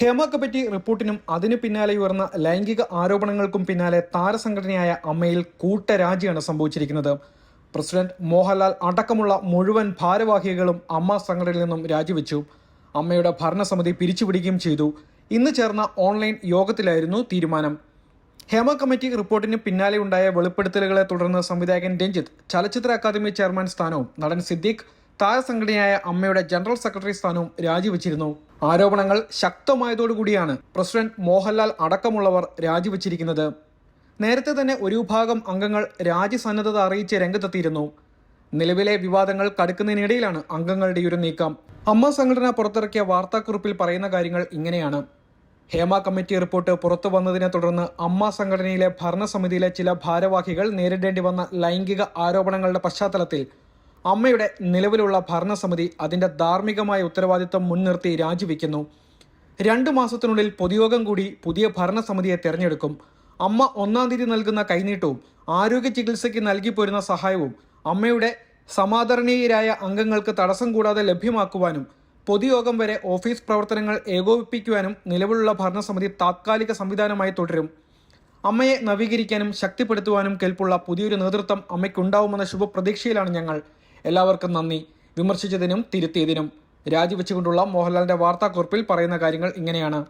Hema committee റിപ്പോർട്ടിനും അതിനു പിന്നാലെ ഉയർന്ന ലൈംഗിക ആരോപണങ്ങൾക്കും പിന്നാലെ താരസംഘടനയായ അമ്മയിൽ കൂട്ടരാജിയാണ് സംഭവിച്ചിരിക്കുന്നത്. പ്രസിഡന്റ് മോഹൻലാൽ അടക്കമുള്ള മുഴുവൻ ഭാരവാഹികളും അമ്മ സംഘടനയിൽ നിന്നും രാജിവെച്ചു. അമ്മയുടെ ഭരണസമിതി പിരിച്ചുപിടിക്കുകയും ചെയ്തു. ഇന്ന് ചേർന്ന ഓൺലൈൻ യോഗത്തിലായിരുന്നു തീരുമാനം. ഹേമ കമ്മിറ്റി റിപ്പോർട്ടിന് പിന്നാലെ ഉണ്ടായ വെളിപ്പെടുത്തലുകളെ തുടർന്ന് സംവിധായകൻ രഞ്ജിത്ത് ചലച്ചിത്ര അക്കാദമി ചെയർമാൻ സ്ഥാനവും നടൻ സിദ്ദീഖ് താരസംഘടനയായ അമ്മയുടെ ജനറൽ സെക്രട്ടറി സ്ഥാനവും രാജിവെച്ചിരുന്നു. ആരോപണങ്ങൾ ശക്തമായതോടുകൂടിയാണ് പ്രസിഡന്റ് മോഹൻലാൽ അടക്കമുള്ളവർ രാജിവച്ചിരിക്കുന്നത്. നേരത്തെ തന്നെ ഒരു വിഭാഗം അംഗങ്ങൾ രാജ്യസന്നദ്ധത അറിയിച്ച് രംഗത്തെത്തിയിരുന്നു. നിലവിലെ വിവാദങ്ങൾ കടുക്കുന്നതിനിടയിലാണ് അംഗങ്ങളുടെ ഒരു നീക്കം. അമ്മ സംഘടന പുറത്തിറക്കിയ വാർത്താക്കുറിപ്പിൽ പറയുന്ന കാര്യങ്ങൾ ഇങ്ങനെയാണ്. ഹേമ കമ്മിറ്റി റിപ്പോർട്ട് പുറത്തു വന്നതിനെ തുടർന്ന് അമ്മ സംഘടനയിലെ ഭരണസമിതിയിലെ ചില ഭാരവാഹികൾ നേരിടേണ്ടി വന്ന ലൈംഗിക ആരോപണങ്ങളുടെ പശ്ചാത്തലത്തിൽ അമ്മയുടെ നിലവിലുള്ള ഭരണസമിതി അതിന്റെ ധാർമ്മികമായ ഉത്തരവാദിത്തം മുൻനിർത്തി രാജിവെക്കുന്നു. രണ്ടു മാസത്തിനുള്ളിൽ പൊതുയോഗം കൂടി പുതിയ ഭരണസമിതിയെ തെരഞ്ഞെടുക്കും. അമ്മ ഒന്നാം തീയതി നൽകുന്ന കൈനീട്ടവും ആരോഗ്യ ചികിത്സയ്ക്ക് നൽകി പോരുന്ന സഹായവും അമ്മയുടെ സമാദരണീയരായ അംഗങ്ങൾക്ക് തടസ്സം കൂടാതെ ലഭ്യമാക്കുവാനും പൊതുയോഗം വരെ ഓഫീസ് പ്രവർത്തനങ്ങൾ ഏകോപിപ്പിക്കുവാനും നിലവിലുള്ള ഭരണസമിതി താത്കാലിക സംവിധാനമായി തുടരും. അമ്മയെ നവീകരിക്കാനും ശക്തിപ്പെടുത്തുവാനും കേൾപ്പുള്ള പുതിയൊരു നേതൃത്വം അമ്മയ്ക്കുണ്ടാവുമെന്ന ശുഭപ്രതീക്ഷയിലാണ് ഞങ്ങൾ. എല്ലാവർക്കും നന്ദി. വിമർശിച്ചതിനും തിരുത്തിയതിനും രാജിവെച്ചുകൊണ്ടുള്ള മോഹൻലാലിന്റെ വാർത്താക്കുറിപ്പിൽ പറയുന്ന കാര്യങ്ങൾ ഇങ്ങനെയാണ്.